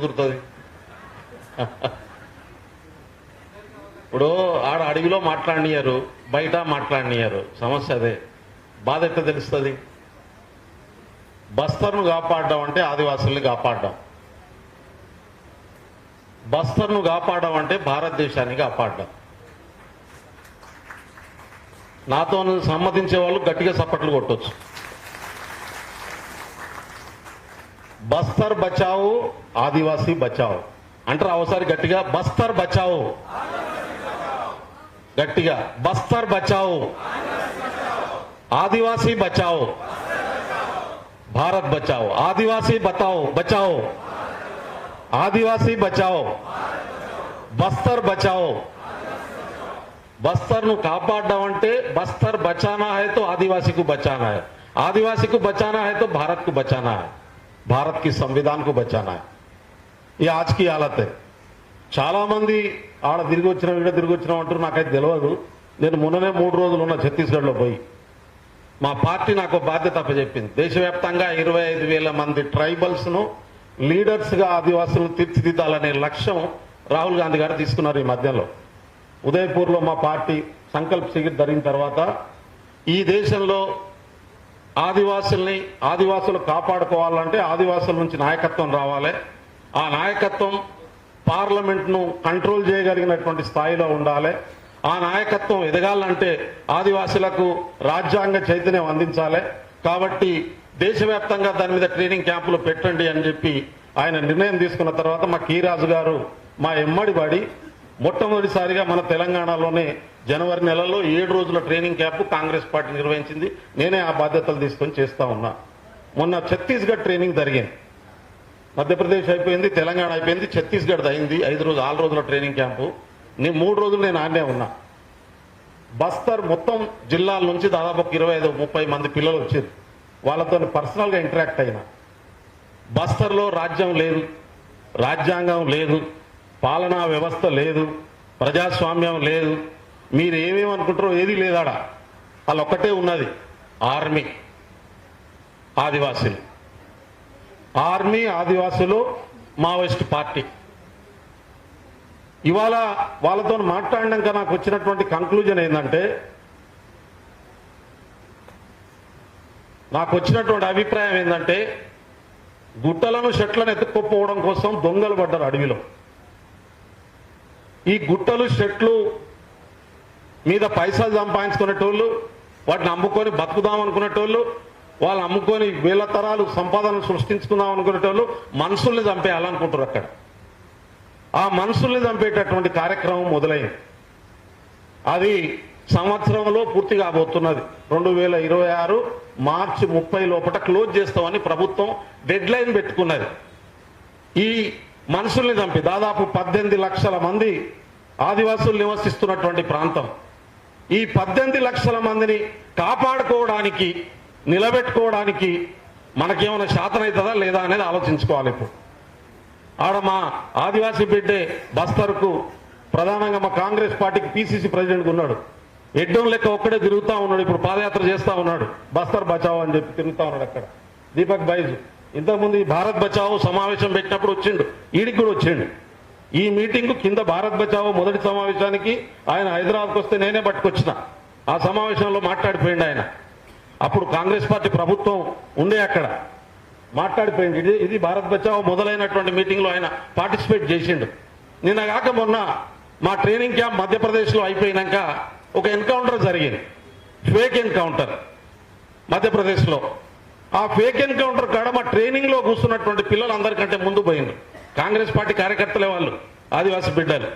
కుదురుతుంది. ఇప్పుడు ఆడ అడవిలో మాట్లాడినారు బయట మాట్లాడినారు సమస్య అదే. బాధ ఎట్లా తెలుస్తుంది? బస్తర్ను కాపాడడం అంటే ఆదివాసుల్ని కాపాడడం. బస్తర్ను కాపాడడం అంటే భారతదేశాన్ని కాపాడడం. నాతో సమ్మతించే వాళ్ళు గట్టిగా చప్పట్లు కొట్టొచ్చు. బస్తర్ బచావు ఆదివాసీ బచావు అంటారు అవసరి గట్టిగా బస్తర్ బచావు గట్టిగా బస్తర్ బచావు ఆదివాసీ బచావు భారత్ బచావు ఆదివాసీ బతావు బచావు ఆదివాసీ బచావు బస్తర్ బచావు బస్తర్ ను కాపాడడం అంటే బస్తర్ బచానా है तो आदिवासी को बचाना है आदिवासी को बचाना है तो भारत को बचाना है భారత్కి సంవిధాన్కు బచానా ఈ ఆజ్కి చాలా చాలామంది ఆడ తిరిగి వచ్చిన ఇక్కడ తిరిగి వచ్చిన అంటారు నాకైతే తెలియదు నేను మొన్ననే మూడు రోజులు ఉన్న ఛత్తీస్గఢ్లో పోయి మా పార్టీ నాకు బాధ్యత అప్పచెప్పింది దేశవ్యాప్తంగా ఇరవై ఐదు వేల మంది ట్రైబల్స్ను లీడర్స్గా ఆదివాసులను తీర్చిదిద్దాలనే లక్ష్యం రాహుల్ గాంధీ గారు తీసుకున్నారు ఈ మధ్యలో। ఉదయపూర్లో మా పార్టీ సంకల్ప్ శిగిరి ధరిన తర్వాత ఈ దేశంలో ఆదివాసుల్ని ఆదివాసులు కాపాడుకోవాలంటే ఆదివాసుల నుంచి నాయకత్వం రావాలి. ఆ నాయకత్వం పార్లమెంట్ను కంట్రోల్ చేయగలిగినటువంటి స్థాయిలో ఉండాలి. ఆ నాయకత్వం ఎదగాలంటే ఆదివాసులకు రాజ్యాంగ చైతన్యం అందించాలి. కాబట్టి దేశవ్యాప్తంగా దాని మీద ట్రైనింగ్ క్యాంపులు పెట్టండి అని చెప్పి ఆయన నిర్ణయం తీసుకున్న తర్వాత మా కీరాజు గారు మా ఎమ్మడి మొట్టమొదటిసారిగా మన తెలంగాణలోనే జనవరి నెలలో ఏడు రోజుల ట్రైనింగ్ క్యాంపు కాంగ్రెస్ పార్టీ నిర్వహించింది. నేనే ఆ బాధ్యతలు తీసుకొని చేస్తా ఉన్నా. మొన్న ఛత్తీస్గఢ్ ట్రైనింగ్ జరిగింది. మధ్యప్రదేశ్ అయిపోయింది తెలంగాణ అయిపోయింది ఛత్తీస్గఢ్ అయింది. ఐదు రోజులు ఆరు రోజుల ట్రైనింగ్ క్యాంపు. నేను మూడు రోజులు నేను ఆడనే ఉన్నా. బస్తర్ మొత్తం జిల్లాల నుంచి దాదాపు ఒక ఇరవై ఐదు ముప్పై మంది పిల్లలు వచ్చారు. వాళ్ళతో పర్సనల్గా ఇంటరాక్ట్ అయినా. బస్తర్లో రాజ్యం లేదు. రాజ్యాంగం లేదు. పాలనా వ్యవస్థ లేదు ప్రజాస్వామ్యం లేదు మీరు ఏమేమి అనుకుంటారో ఏది లేదాడ. వాళ్ళు ఒక్కటే ఉన్నది ఆర్మీ ఆదివాసులు. ఆర్మీ ఆదివాసులు మావోయిస్ట్ పార్టీ. ఇవాళ వాళ్ళతో మాట్లాడినాక నాకు వచ్చినటువంటి కంక్లూజన్ ఏంటంటే నాకు వచ్చినటువంటి అభిప్రాయం ఏంటంటే గుట్టలను షట్లను ఎత్తుక్కోపోవడం కోసం దొంగలు పడ్డారు అడవిలో. ఈ గుట్టలు షెట్లు మీద పైసలు సంపాదించుకునేటోళ్ళు వాటిని అమ్ముకొని బతుకుదాం అనుకునేటోళ్ళు వాళ్ళు అమ్ముకొని వేల తరాలు సంపాదన సృష్టించుకుందాం అనుకునేటోళ్ళు మనుషుల్ని చంపేయాలనుకుంటారు అక్కడ. ఆ మనుషుల్ని చంపేటటువంటి కార్యక్రమం మొదలైంది. అది సంవత్సరంలో పూర్తి కాబోతున్నది. రెండు వేల ఇరవై ఆరు మార్చి ముప్పై లోపల క్లోజ్ చేస్తామని ప్రభుత్వం డెడ్ లైన్ పెట్టుకున్నది. ఈ మనుషుల్ని చంపి దాదాపు పద్దెనిమిది లక్షల మంది ఆదివాసులు నివసిస్తున్నటువంటి ప్రాంతం. ఈ పద్దెనిమిది లక్షల మందిని కాపాడుకోవడానికి నిలబెట్టుకోవడానికి మనకేమైనా శాతం అవుతుందా లేదా అనేది ఆలోచించుకోవాలి ఇప్పుడు. ఆడ మా ఆదివాసీ బిడ్డే బస్తర్కు ప్రధానంగా మా కాంగ్రెస్ పార్టీకి పిసిసి ప్రెసిడెంట్ ఉన్నాడు. ఎడ్డం లెక్క ఒక్కడే తిరుగుతూ ఉన్నాడు ఇప్పుడు పాదయాత్ర చేస్తూ ఉన్నాడు. బస్తర్ బచావ్ అని చెప్పి తిరుగుతూ ఉన్నాడు అక్కడ. దీపక్ బైజు. ఇంతకుముందు ఈ భారత్ బచావ్ సమావేశం పెట్టినప్పుడు వచ్చిండు. ఈడికి కూడా వచ్చిండు. ఈ మీటింగ్ కింద భారత్ బచావ్ మొదటి సమావేశానికి ఆయన హైదరాబాద్కి వస్తే నేనే పట్టుకొచ్చిన. ఆ సమావేశంలో మాట్లాడిపోయిండు ఆయన. అప్పుడు కాంగ్రెస్ పార్టీ ప్రభుత్వం ఉండే అక్కడ. మాట్లాడిపోయింది ఇది ఇది భారత్ బచావ్ మొదలైనటువంటి మీటింగ్లో ఆయన పార్టిసిపేట్ చేసిండు. నిన్న కాక మొన్న మా ట్రైనింగ్ క్యాంప్ మధ్యప్రదేశ్లో అయిపోయినాక ఒక ఎన్కౌంటర్ జరిగింది. ఫేక్ ఎన్కౌంటర్ మధ్యప్రదేశ్లో. ఆ ఫేక్ ఎన్కౌంటర్ కాడ మా ట్రైనింగ్లో కూర్చున్నటువంటి పిల్లలు అందరికంటే ముందు పోయింది కాంగ్రెస్ పార్టీ కార్యకర్తలే వాళ్ళు ఆదివాసీ బిడ్డలు.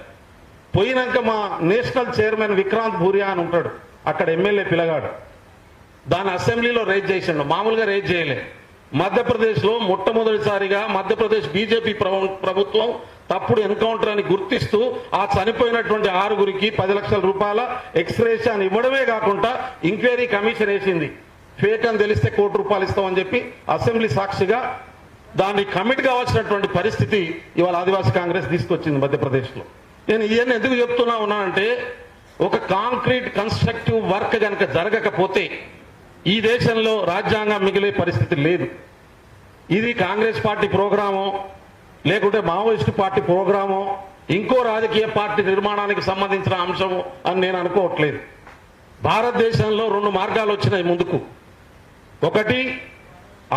పోయినాక మా నేషనల్ చైర్మన్ విక్రాంత్ భూరియా అని ఉంటాడు అక్కడ ఎమ్మెల్యే పిల్లగాడు. దాన్ని అసెంబ్లీలో రేజ్ చేసిండు మామూలుగా రేజ్ చేయలే. మధ్యప్రదేశ్లో మొట్టమొదటిసారిగా మధ్యప్రదేశ్ బీజేపీ ప్రభుత్వం తప్పుడు ఎన్కౌంటర్ అని గుర్తిస్తూ ఆ చనిపోయినటువంటి ఆరుగురికి పది లక్షల రూపాయల ఎక్స్రేషన్ ఇవ్వడమే కాకుండా ఎంక్వైరీ కమిషన్ వేసింది. ఫేక్ అని తెలిస్తే కోటి రూపాయలు ఇస్తామని చెప్పి అసెంబ్లీ సాక్షిగా దాన్ని కమిట్ కావాల్సినటువంటి పరిస్థితి ఇవాళ ఆదివాసీ కాంగ్రెస్ తీసుకొచ్చింది మధ్యప్రదేశ్లో. నేను ఇవన్నీ ఎందుకు చెప్తున్నా ఉన్నానంటే ఒక కాంక్రీట్ కన్స్ట్రక్టివ్ వర్క్ కనుక జరగకపోతే ఈ దేశంలో రాజ్యాంగం మిగిలే పరిస్థితి లేదు. ఇది కాంగ్రెస్ పార్టీ ప్రోగ్రాము లేకుంటే మావోయిస్ట్ పార్టీ ప్రోగ్రామో ఇంకో రాజకీయ పార్టీ నిర్మాణానికి సంబంధించిన అంశము అని నేను అనుకోవట్లేదు. భారతదేశంలో రెండు మార్గాలు వచ్చినాయి ముందుకు. ఒకటి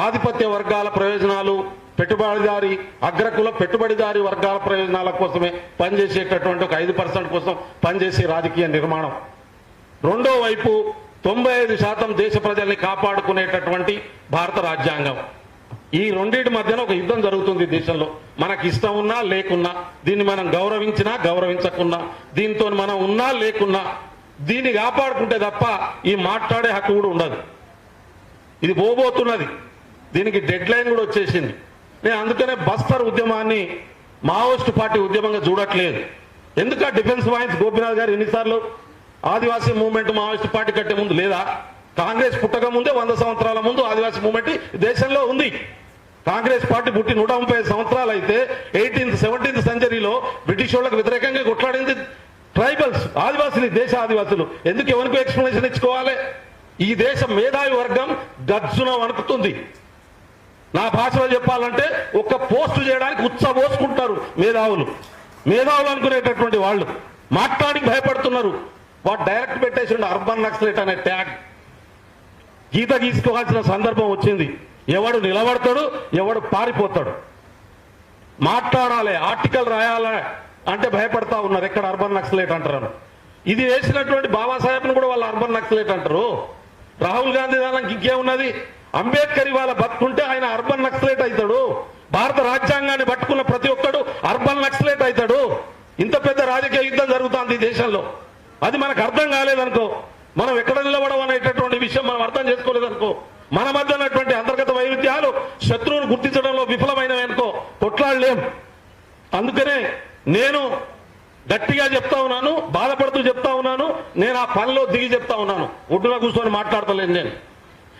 ఆధిపత్య వర్గాల ప్రయోజనాలు పెట్టుబడిదారి అగ్రకుల పెట్టుబడిదారి వర్గాల ప్రయోజనాల కోసమే పనిచేసేటటువంటి ఒక ఐదు పర్సెంట్ కోసం పనిచేసే రాజకీయ నిర్మాణం. రెండో వైపు తొంభై ఐదు శాతం దేశ ప్రజల్ని కాపాడుకునేటటువంటి భారత రాజ్యాంగం. ఈ రెండింటి మధ్యన ఒక యుద్ధం జరుగుతుంది దేశంలో. మనకి ఇష్టం ఉన్నా లేకున్నా దీన్ని మనం గౌరవించినా గౌరవించకున్నా దీంతో మనం ఉన్నా లేకున్నా దీన్ని కాపాడుకుంటే తప్ప ఈ మాట్లాడే హక్కు కూడా ఉండదు. ఇది పోబోతున్నది. దీనికి డెడ్ లైన్ కూడా వచ్చేసింది. నేను అందుకనే బస్తర్ ఉద్యమాన్ని మావోయిస్ట్ పార్టీ ఉద్యమంగా చూడట్లేదు. ఎందుక డిఫెన్స్ వాయిన్స్ గోపినాథ్ గారు ఎన్నిసార్లు ఆదివాసీ మూవ్మెంట్ మావోయిస్ట్ పార్టీ కట్టే ముందు లేదా? కాంగ్రెస్ పుట్టక ముందే వంద సంవత్సరాల ముందు ఆదివాసీ మూవ్మెంట్ ఈ దేశంలో ఉంది. కాంగ్రెస్ పార్టీ పుట్టి నూట ముప్పై ఐదు సంవత్సరాలు అయితే ఎయిటీన్త్ సెవెంటీన్త్ సెంచరీలో బ్రిటిష్ వాళ్ళకి వ్యతిరేకంగా కొట్లాడింది ట్రైబల్స్ ఆదివాసులు దేశ ఆదివాసులు. ఎందుకు ఎవరికి ఎక్స్ప్లెనేషన్ ఇచ్చుకోవాలి? ఈ దేశ మేధావి వర్గం గజ్జున వణుకుతుంది. నా భాషలో చెప్పాలంటే ఒక్క పోస్టు చేయడానికి ఉత్సవోసుకుంటారు మేధావులు. మేధావులు అనుకునేటటువంటి వాళ్ళు మాట్లాడి భయపడుతున్నారు. వాడు డైరెక్ట్ పెట్టేసిండు అర్బన్ నక్సలేట్ అనే ట్యాగ్. గీత గీసుకోవాల్సిన సందర్భం వచ్చింది. ఎవడు నిలబడతాడు ఎవడు పారిపోతాడు. మాట్లాడాలి ఆర్టికల్ రాయాలి అంటే భయపడతా ఉన్నారు. ఎక్కడ అర్బన్ నక్సలేట్ అంటారు? ఇది వేసినటువంటి బాబాసాహెబ్ను కూడా వాళ్ళు అర్బన్ నక్సలేట్ అంటారు. రాహుల్ గాంధీ దానికి ఇంకేమున్నది? అంబేద్కర్ ఇవాళ బతుకుంటే ఆయన అర్బన్ నక్సలేట్ అవుతాడు. భారత రాజ్యాంగాన్ని పట్టుకున్న ప్రతి ఒక్కడు అర్బన్ నక్సలేట్ అవుతాడు. ఇంత పెద్ద రాజకీయ యుద్ధం జరుగుతోంది ఈ దేశంలో. అది మనకు అర్థం కాలేదనుకో మనం ఎక్కడ నిలబడం అనేటటువంటి విషయం మనం అర్థం చేసుకోలేదనుకో మన మధ్య ఉన్నటువంటి అంతర్గత వైవిధ్యాలు శత్రువును గుర్తించడంలో విఫలమైనవి అనుకో కొట్లాడలేం. అందుకనే నేను గట్టిగా చెప్తా ఉన్నాను బాధపడుతూ చెప్తా ఉన్నాను నేను ఆ పనిలో దిగి చెప్తా ఉన్నాను. ఒడ్డున కూర్చొని మాట్లాడతలేను నేను.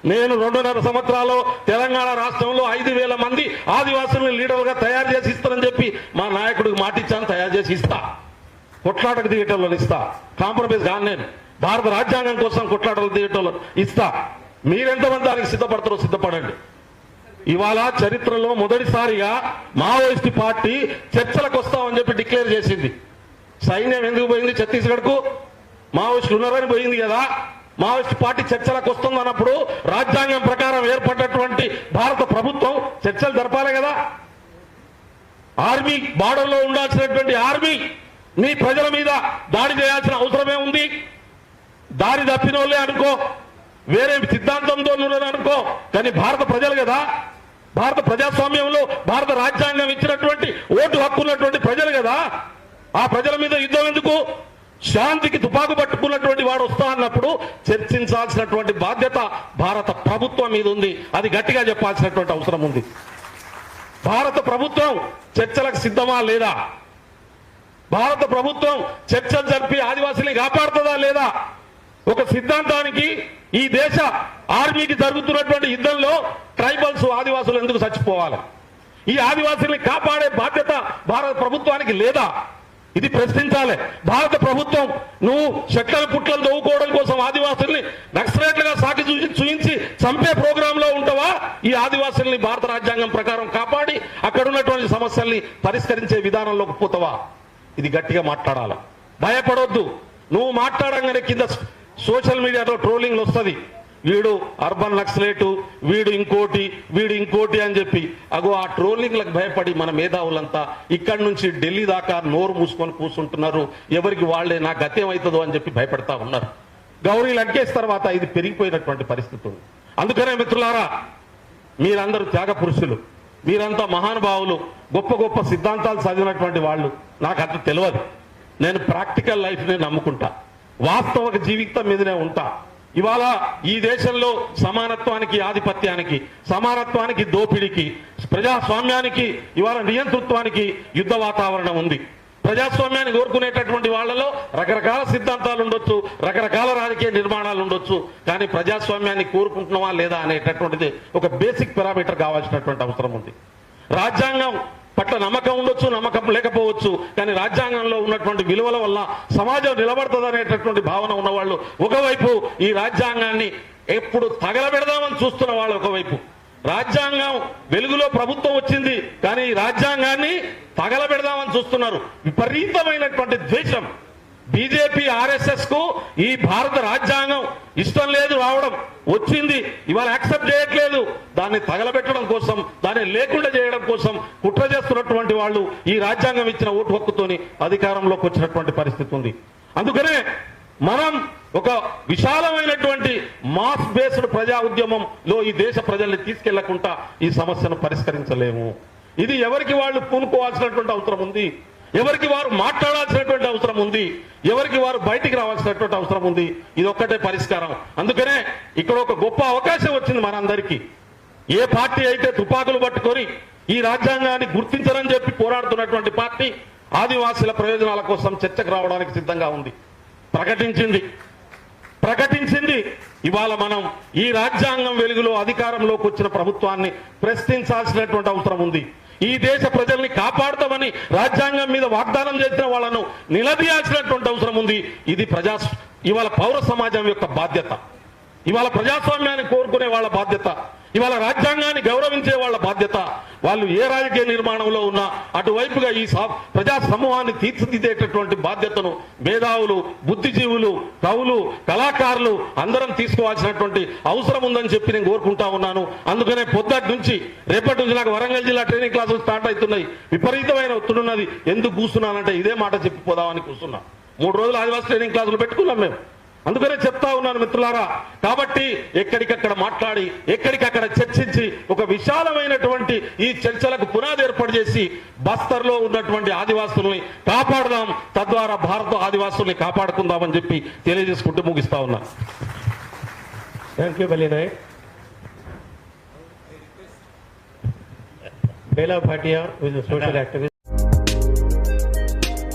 నేను రెండున్నర సంవత్సరాలు తెలంగాణ రాష్ట్రంలో ఐదు వేల మంది ఆదివాసులను లీడర్గా తయారు చేసి ఇస్తానని చెప్పి మా నాయకుడికి మాటిచ్చాను తయారు చేసి ఇస్తా. కొట్లాటకు దిగటంలో ఇస్తా. కాంప్రమైజ్ కాను నేను. భారత రాజ్యాంగం కోసం కొట్లాటలు దిగటంలో ఇస్తా. మీరెంతమంది దానికి సిద్ధపడతారో సిద్ధపడండి. ఇవాళ చరిత్రలో మొదటిసారిగా మావోయిస్ట్ పార్టీ చర్చలకు వస్తామని చెప్పి డిక్లేర్ చేసింది. సైన్యం ఎందుకు పోయింది ఛత్తీస్గఢ్కు? మావోయిస్టులు ఉన్నారని పోయింది కదా. మావోయిస్ట్ పార్టీ చర్చలకు వస్తుంది అన్నప్పుడు రాజ్యాంగం ప్రకారం ఏర్పడినటువంటి భారత ప్రభుత్వం చర్చలు జరపాలి కదా. ఆర్మీ బార్డర్లో ఉండాల్సినటువంటి ఆర్మీ మీ ప్రజల మీద దాడి చేయాల్సిన అవసరమే ఉంది. దారి తప్పిన వాళ్ళే అనుకో వేరే సిద్ధాంతంతో అనుకో కానీ భారత ప్రజలు కదా. భారత ప్రజాస్వామ్యంలో భారత రాజ్యాంగం ఇచ్చినటువంటి ఓటు హక్కు ఉన్నటువంటి ప్రజలు కదా. ఆ ప్రజల మీద యుద్ధం ఎందుకు? శాంతికి తుపాకు పట్టుకున్నటువంటి వాడు వస్తా అన్నప్పుడు చర్చించాల్సినటువంటి బాధ్యత భారత ప్రభుత్వం మీద ఉంది. అది గట్టిగా చెప్పాల్సినటువంటి అవసరం ఉంది. భారత ప్రభుత్వం చర్చలకు సిద్ధమా లేదా? భారత ప్రభుత్వం చర్చలు జరిపి ఆదివాసుల్ని కాపాడుతుందా లేదా? ఒక సిద్ధాంతానికి ఈ దేశ ఆర్మీకి జరుగుతున్నటువంటి యుద్ధంలో ట్రైబల్స్ ఆదివాసులు ఎందుకు చచ్చిపోవాలి? ఈ ఆదివాసుల్ని కాపాడే బాధ్యత భారత ప్రభుత్వానికి లేదా? ఇది ప్రశ్నించాలి. భారత ప్రభుత్వం నువ్వు చెట్లను పుట్లను తవ్వుకోవడం కోసం ఆదివాసుల్ని నక్సలైట్లుగా సాకి చూయించి చంపే ప్రోగ్రామ్లో ఉంటావా? ఈ ఆదివాసుల్ని భారత రాజ్యాంగం ప్రకారం కాపాడి అక్కడ ఉన్నటువంటి సమస్యల్ని పరిష్కరించే విధానంలోకి పోతావా? ఇది గట్టిగా మాట్లాడాల. భయపడొద్దు. నువ్వు మాట్లాడంగానే కింద సోషల్ మీడియాలో ట్రోలింగ్ వస్తుంది. వీడు అర్బన్ నక్సలేటు వీడు ఇంకోటి వీడు ఇంకోటి అని చెప్పి. అగో ఆ ట్రోలింగ్లకు భయపడి మన మేధావులంతా ఇక్కడి నుంచి ఢిల్లీ దాకా నోరు మూసుకొని కూర్చుంటున్నారు. ఎవరికి వాళ్ళే నా గత్యం అవుతుందో అని చెప్పి భయపడతా ఉన్నారు. గౌరీ లంకేష్ తర్వాత ఇది పెరిగిపోయినటువంటి పరిస్థితి ఉంది. అందుకనే మిత్రులారా మీరందరూ త్యాగ పురుషులు. మీరంతా మహానుభావులు. గొప్ప గొప్ప సిద్ధాంతాలు చదివినటువంటి వాళ్ళు. నాకు అంత తెలియదు. నేను ప్రాక్టికల్ లైఫ్ని నమ్ముకుంటా. వాస్తవిక జీవితం మీదనే ఉంటా. ఇవాళ ఈ దేశంలో సమానత్వానికి ఆధిపత్యానికి సమానత్వానికి దోపిడికి ప్రజాస్వామ్యానికి ఇవాళ నియంతృత్వానికి యుద్ధ వాతావరణం ఉంది. ప్రజాస్వామ్యాన్ని కోరుకునేటటువంటి వాళ్ళలో రకరకాల సిద్ధాంతాలు ఉండొచ్చు రకరకాల రాజకీయ నిర్మాణాలు ఉండొచ్చు కానీ ప్రజాస్వామ్యాన్ని కోరుకుంటున్నావా లేదా అనేటటువంటిది ఒక బేసిక్ పారామీటర్ కావాల్సినటువంటి అవసరం ఉంది. రాజ్యాంగం పట్ల నమ్మకం ఉండొచ్చు నమ్మకం లేకపోవచ్చు కానీ రాజ్యాంగంలో ఉన్నటువంటి విలువల వల్ల సమాజం నిలబడుతుంది భావన ఉన్నవాళ్ళు ఒకవైపు ఈ రాజ్యాంగాన్ని ఎప్పుడు తగలబెడదామని చూస్తున్న వాళ్ళు ఒకవైపు. రాజ్యాంగం వెలుగులో ప్రభుత్వం వచ్చింది కానీ ఈ రాజ్యాంగాన్ని తగలబెడదామని చూస్తున్నారు. విపరీతమైనటువంటి ద్వేషం. బీజేపీ ఆర్ఎస్ఎస్కు ఈ భారత రాజ్యాంగం ఇష్టం లేదు రావడం వచ్చింది. ఇవాళ యాక్సెప్ట్ చేయట్లేదు. దాన్ని తగలబెట్టడం కోసం దాన్ని లేకుండా చేయడం కోసం కుట్ర చేస్తున్నటువంటి వాళ్ళు ఈ రాజ్యాంగం ఇచ్చిన ఓటు హక్కుతోని అధికారంలోకి వచ్చినటువంటి పరిస్థితి ఉంది. అందుకనే మనం ఒక విశాలమైనటువంటి మాస్ బేస్డ్ ప్రజా ఉద్యమంలో ఈ దేశ ప్రజల్ని తీసుకెళ్ళకుండా ఈ సమస్యను పరిష్కరించలేము. ఇది ఎవరికి వాళ్ళు పూనుకోవాల్సినటువంటి అవసరం ఉంది? ఎవరికి వారు మాట్లాడాల్సినటువంటి అవసరం ఉంది ఎవరికి వారు బయటికి రావాల్సినటువంటి అవసరం ఉంది ఇది ఒక్కటే పరిష్కారం. అందుకనే ఇక్కడ ఒక గొప్ప అవకాశం వచ్చింది మనందరికీ. ఏ పార్టీ అయితే తుపాకులు పట్టుకొని ఈ రాజ్యాంగాన్ని గుర్తించరని చెప్పి పోరాడుతున్నటువంటి పార్టీ ఆదివాసుల ప్రయోజనాల కోసం చర్చకు రావడానికి సిద్ధంగా ఉంది. ప్రకటించింది. ప్రకటించింది. ఇవాళ మనం ఈ రాజ్యాంగం వెలుగులో అధికారంలోకి వచ్చిన ప్రభుత్వాన్ని ప్రశ్నించాల్సినటువంటి అవసరం ఉంది. ఈ దేశ ప్రజల్ని కాపాడుతామని రాజ్యాంగం మీద వాగ్దానం చేసిన వాళ్ళను నిలదీయాల్సినటువంటి అవసరం ఉంది. ఇది ప్రజా ఇవాళ పౌర సమాజం యొక్క బాధ్యత. ఇవాళ ప్రజాస్వామ్యాన్ని కోరుకునే వాళ్ళ బాధ్యత ఇవాళ రాజ్యాంగాన్ని గౌరవించే వాళ్ళ బాధ్యత వాళ్ళు ఏ రాజకీయ నిర్మాణంలో ఉన్నా అటువైపుగా ఈ సా- ప్రజా సమూహాన్ని తీర్చిదిద్దేటటువంటి బాధ్యతను మేధావులు బుద్ధిజీవులు కవులు కళాకారులు అందరం తీసుకోవాల్సినటువంటి అవసరం ఉందని చెప్పి నేను కోరుకుంటా ఉన్నాను. అందుకనే పొద్దుటి నుంచి రేపటి నుంచి నాకు వరంగల్ జిల్లా ట్రైనింగ్ క్లాసులు స్టార్ట్ అవుతున్నాయి. విపరీతమైన ఒత్తిడున్నది. ఎందుకు కూర్చున్నానంటే ఇదే మాట చెప్పిపోదామని కూర్చున్నా. మూడు రోజులు ఆదివాసీ ట్రైనింగ్ క్లాసులు పెట్టుకున్నాం మేము. అందుకనే చెప్తా ఉన్నాను మిత్రులారా. కాబట్టి ఎక్కడికక్కడ మాట్లాడి ఎక్కడికక్కడ చర్చించి ఒక విశాలమైనటువంటి ఈ చర్చలకు పునాది ఏర్పాటు చేసి బస్తర్లో ఉన్నటువంటి ఆదివాసుల్ని కాపాడదాం. తద్వారా భారత ఆదివాసుల్ని కాపాడుకుందామని చెప్పి తెలియజేసుకుంటూ ముగిస్తా ఉన్నా. Thank you, Bali